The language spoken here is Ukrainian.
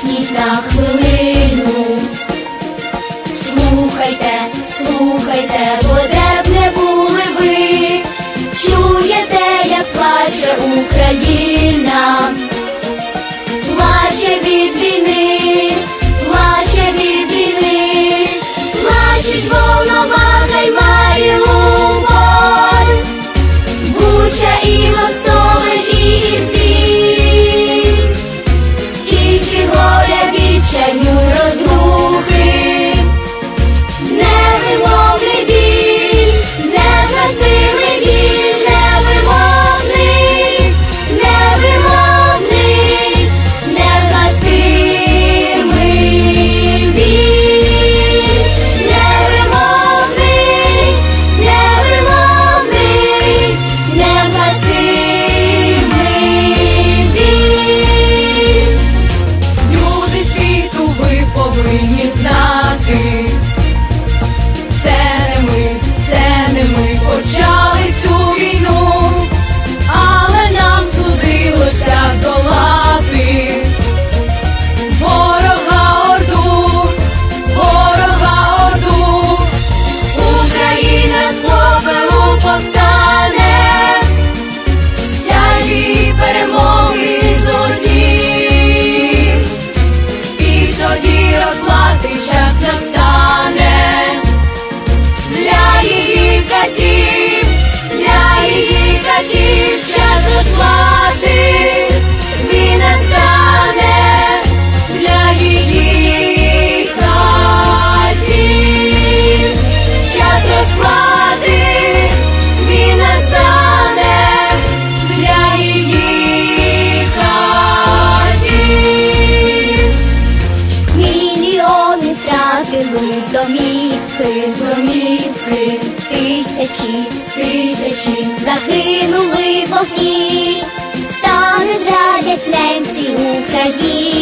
усміхніть на хвилину. Слухайте, слухайте, бо де б не були ви, чуєте, як плаче Україна. хвиль, промілів тисячі, тисячі загинули вогні, та не зрадять немці Україні.